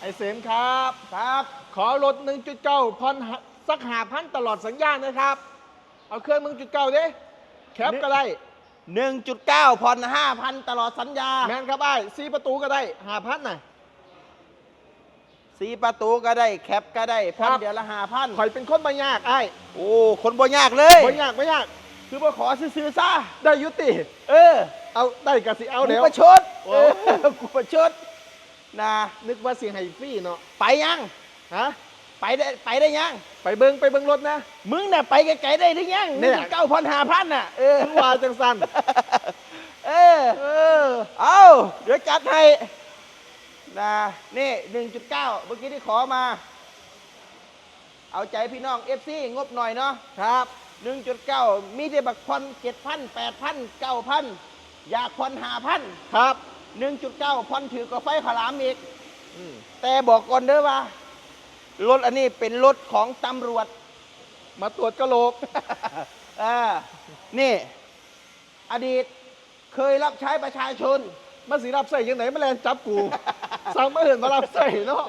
ไอเสมครับ ครับ ขอรถ1.9พันสักหาพันตลอดสัญญานะครับ เอาเครื่อง1.9ดิแคปก็ได้1.9ผ่อน5,000 ตลอดสัญญาแมนครับไอ้ซีประตูก็ได้หาพันน่ะสีประตูก็ได้แคปก็ได้ผ่อนครับเดือนละข่5,000อยเป็นคนไม่ยากไอ้โอ้คนบ่ยากเลยไม่ยากไม่ยาก คือมาขอซื้อๆซะได้ยุติ เออ เอาได้กะสิเอากูเดี๋ยวประชดโอ้เออกูประชด นะนึกว่าสิให้ฟรีเนาะไปยังฮะไปได้ไปได้ยัง ไปเบิ้งไปเบิ้งรถนะ มึงน่ะไปไกลๆได้หรือยังเนี่ยเก้าพันห้าพันน่ะเออถึงว่าจังสันเออเออเอาเดี๋ยวจัดให้นะนี่หนึ่งจุดเก้าเมื่อกี้ที่ขอมา เอาใจพี่น้องเอฟซีงบหน่อยเนาะครับหนึ่งจุดเก้ามีแต่บักพันเจ็ดพันแปดพันเก้าพันอยากพันห้าพันครับ หนึ่งจุดเก้าพันถือกว่าไฟขาวหลามอีก อืมแต่บอกก่อนเด้อว่า รถอันนี้เป็นรถของตำรวจ มาตรวจกระโหลก อ่านี่ อดีตเคยรับใช้ประชาชนมาสีรับใส่ยังไหนมาแลนจับกู สั่งมาเห็นมารับใส่เนาะ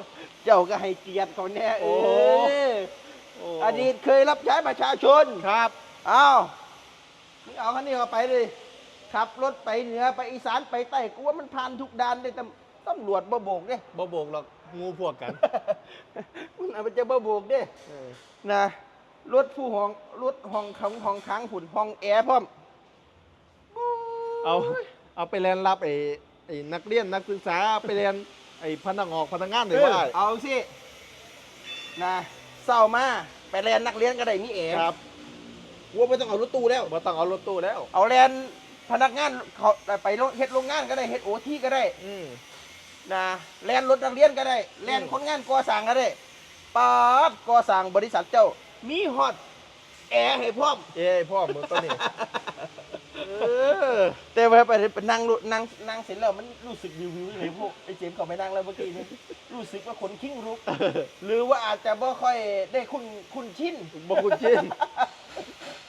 เจ้าก็ให้เกียรติเขาแน่โอ้เอออดีตเคยรับใช้ประชาชน ครับเอามึงเอาคันนี้เข้าไปเลย ขับรถไปเหนือไปอีสานไปใต้กูว่ามันผ่านทุกด่านเลยตำตำรวจบ่โบกเด้บ่โบกหรอกงูพวกกัน มันอาจจะบ่โบกเด้นะรถผู้ห้องรถห้องขังห้องค้างหุ่นห้องแอร์พร้อมเอาเอาไปเรียนรับไอ้ไอ้นักเรียนนักศึกษาไปเรียนไอ้พนักงานพนักงานหรือว่าเอาสินะเศร้ามาไปเรียนนักเรียนก็ได้มีแอร์ครับวัวไม่ต้องเอารถตู้แล้วบ่ต้องเอารถตู้แล้ว เอาเรียน พนักงานเขาไปโรงเฮ็ดโรงงานก็ได้เฮ็ดโอทีก็ได้อืมนะเรียนรถนักเรียนก็ได้เรียนอืมคนงานก่อสร้างก็ได้ปาดก่อสร้างบริษัทเจ้า มีฮอตแอร์ให้พร้อมเอ้ยพ่อมือตัวนี้เออแต่ว่าไปไปนั่งรถนั่งนั่งเสร็จแล้วมันรู้สึกวิววิวเลยพวกไอ้เจมส์เขาไปนั่งแล้วเมื่อกี้นี้รู้สึกว่าขนขิ้งลุก หรือว่าอาจจะบ่ค่อยได้คุณคุณชินบ่คุณชิน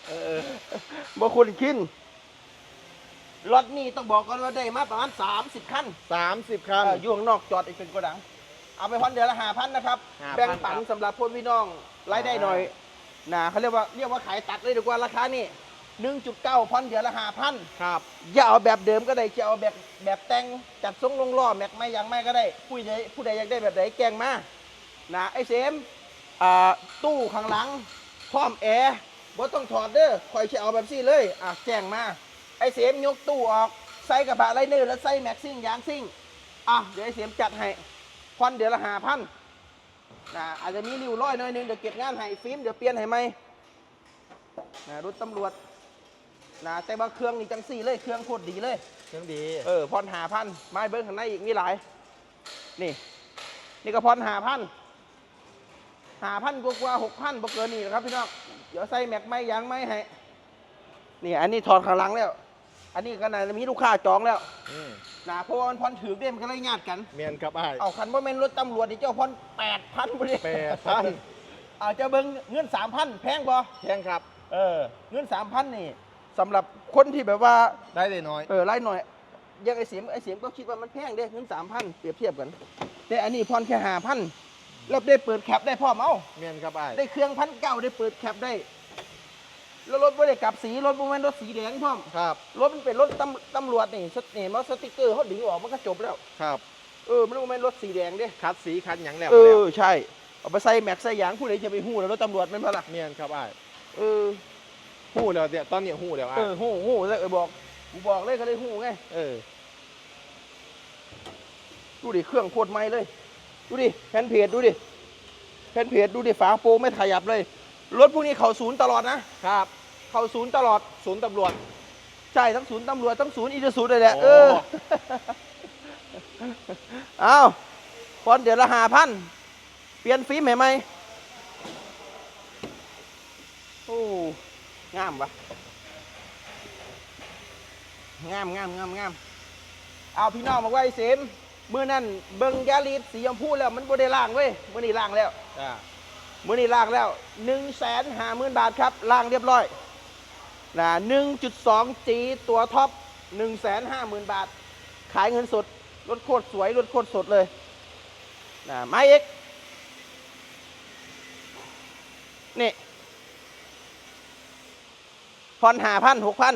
เออบ่คุณชิน รถนี่ต้องบอกก่อนว่าได้มาประมาณ 30 คันสามสิบคัน เอออยู่ข้างนอกจอดอีกเป็นกระดัง เอาไปพันเดือนละหาพันนะครับ 5,000แบ่งปันครับสำหรับพวกพี่น้องรายได้หน่อยนะเขาเรียกว่าเรียกว่าขายตัดเลยดีกว่าราคานี่1.9พันเดือนละหาพันครับ อย่าเอาแบบเดิมก็ได้จะเอาแบบแบบแต่งจัดทรงลงล้อแม็กไม่ยังไม่ก็ได้ ผู้ใดผู้ใดอยากได้แบบไหนแกงมานะไอ้เสมอ่าตู้ข้างหลังพร้อมแอร์บ่ต้องถอดเด้อคอยจะเอาแบบซี่เลยอะแจ้งมา ไอ้เสมยกตู้ออกใส่กระบะไรเนอร์แล้วใส่แม็กซิ่งยางซิ่งอะเดี๋ยวไอ้เสมจัดให้พอนเดี๋ยวละหาพันนะอาจจะมีริ้วร้อยหน่อยหนึงเดี๋ยวเก็บงานให้ฟิล์มเดี๋ยวเปลี่ยนให้ไหมนะรถตำรวจนะแต่ว่าเครื่องนี่จังซี่เลยเครื่องโคตรดีเลย เครื่องดี เออพรหาพันไม้เบิ้งข้างในอีกมีหลาย นี่ นี่ก็พรหาพันหาพันกว่าหกพันบ่เกินนี่หรอกครับพี่น้องเดี๋ยวใส่แม็กไม่ยางไม่ให้นี่อันนี้ถอดข้างหลังแล้ว อันนี้ก็น่าจะมีลูกค้าจองแล้วอืมนะเพราะว่ามันพรถือเด้มนก็เลยญาติกัน เมียนครับไอ้ายเอาคันว่าแม่นรถตำรวจนี่เจ้าพรแปดพันพอดีแปดพันอาจจะเบิ้งเงินสามพันแพงบ่แพงครับ เออเงินสามพันนี่สำหรับคนที่แบบว่าได้เลยน้อย เออไล่หน่อยอยังไอเสียมไอเสียมก็คิดว่ามันแพงเด้เงินสามพันเปรียบเทียบกัน แต่อันนี้พรแค่หาพันแล้วได้เปิดแคปได้พ่อมเอาเมียนครับไอ้ายได้เครื่องพันเก้าได้เปิดแคปได้ แล้วรถไม่ได้กลับสีรถบ่แม่นรถสีแดงพ่อมครับ รถมันเป็นรถตำตำรวจนี่สตนี่มันสติกเกอร์เขาดึงออกมันก็จบแล้ว ครับ เออมันบ่แม่นรถสีแดงเด้คัดสีคัดหยังแล้วเอแล้วอใช่ เอาไปใส่แม็กใส่ยางผู้ใดจะไปหู้แล้วรถตำรวจแม่นบ่ล่ะเมียนครับไอ้ายเออหู้แล้วเนี่ยตอนนี้หู้แล้วไอ้าเอยอหู้หู้แล้วเออบอกกูบอกเลยก็เลยหู้ไงเออดูดิเครื่องโคตรใหม่เลย ดูดิแผ่นเพจดูดิแผ่นเพจดูดิฝาโปรไม่ขยับเลย รถพวกนี้เขาศูนย์ตลอดนะครับ เขาศูนย์ตลอดศูนย์ตำรวจ ใช่ทั้งศูนย์ตำรวจทั้งศูนย์อีเดศูนย์เลยแหละโอ้เออเอาพอนเดี๋ยวละหาพันเปลี่ยนฟิล์มใหม่ไหมโอ้งามปะงามงามงามงามเอาพี่น้องบอกว่าไอ้เสมเมื่อนั้นเบิงยาลีดสีชมพูแล้วมันบ่ได้ล่างเว้ยเมื่อนี้ล่างแล้วอ่ามื่อนี้ลากแล้ว1นึ่งแสนห้าหมื่นบาทครับล่างเรียบร้อย นะหนึ่งจุดสองจีตัวท็อปหนึ่งแสนห้าหมื่นบาท ขายเงินสด รถโคตรสวย รถโคตรสดเลยนะมาอีกนี่พอนหาพันหกพัน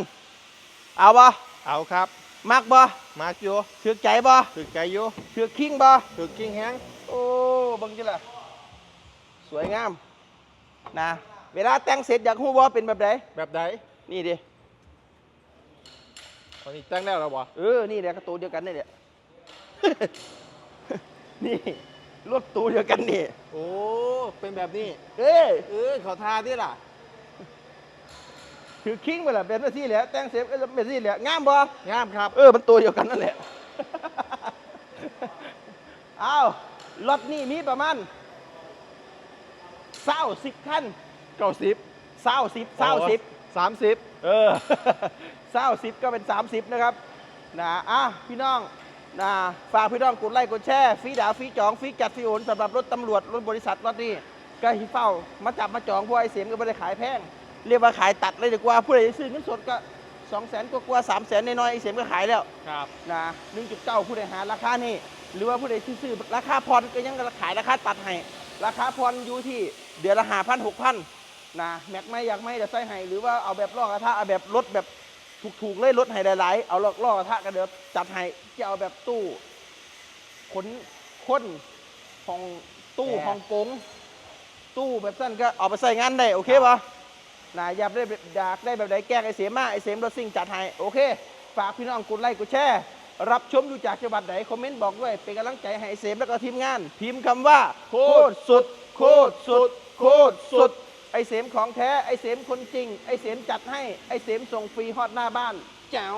เอาบ่เอาครับมักบ่มาอยู่ถือใจบ่ถึกใจอยู่ถือคิงบ่ถึกกิ้งแห้งโอ้เบังจิล่ะ สวยงามนะเวลาแต่งเสร็จอยากฮู้ว่าเป็นแบบไหนแบบใดนี่ ดิตอนนี้แต่งแล้วเหราบ่เออ นี่แหละกระตูเดียวกันนี่แหละ นี่รถตูเดียวกันนี่ โอ้ เป็นแบบนี้ เอ้ยเออเขาทาดิล่ะ ถือคิงไปละเป็นแบบที่แหละแต่งเสร็จก็เป็นแบบที่แหละงามบ่งามครับ เออ มันตัวเดียวกันนั่นแหละ อ้าวรถนี่มีประมาณเศร้าสิบคันเก้าสิบเศร้าสิบเศร้าสิบสามสิบเออเศร้าสิบก็เป็นสามสิบนะครับนะอะพี่น้องนะฝากพี่น้องกดไลค์กดแชร์ฟรีดาวฟรีจองฟรีจัดฟรีโอนสำหรับรถตำรวจรถบริษัทรถนี้ก็ฮิเฝ้า มาจับมาจองพวกไอเสียมก็ไม่ได้ขายแพง เรียกว่าขายตัดเลยดีกว่าผู้ใดซื้อเงินสดก็สองแสนกว่าสามแสนน้อยๆไอเสียมก็ขายแล้วครับนะหนึ่งจุดเก้าผู้ใดหาราคานี่หรือว่าผู้ใดที่ซื้อราคาผ่อนก็ยังขายราคาตัดให้ราคาผ่อนอยู่ที่เดือนละหาพันหกพัน นะแม็กไม่อยากไม่จะใส่ให้หรือว่าเอาแบบล่อกระทะเอาแบบรถแบบถูกๆเลยรถให้หลายๆเอาล่อล่อกระทะกันเดี๋ยวจัดให้จะเอาแบบตู้ขนค้นของตู้แอร์ฮ่องกง ตู้แบบสั้นก็เอาไปใส่งานได้โอเคปะนะอยากได้แบบอยากได้แบบไหนแกล้งไอเสียมาไอเสียมรถซิ่งจัดให้โอเค ฝากพี่น้องกดไลค์กดแชร์รับชมอยู่จากจังหวัดไหนคอมเมนต์บอกด้วย เป็นกำลังใจให้ไอเสมแล้วก็ทีมงาน พิมพ์คำว่า โคตรสุด โคตรสุด โคตรสุด ไอเสมของแท้ ไอเสมคนจริง ไอเสมจัดให้ ไอเสมส่งฟรีฮอดหน้าบ้านแจ๋ว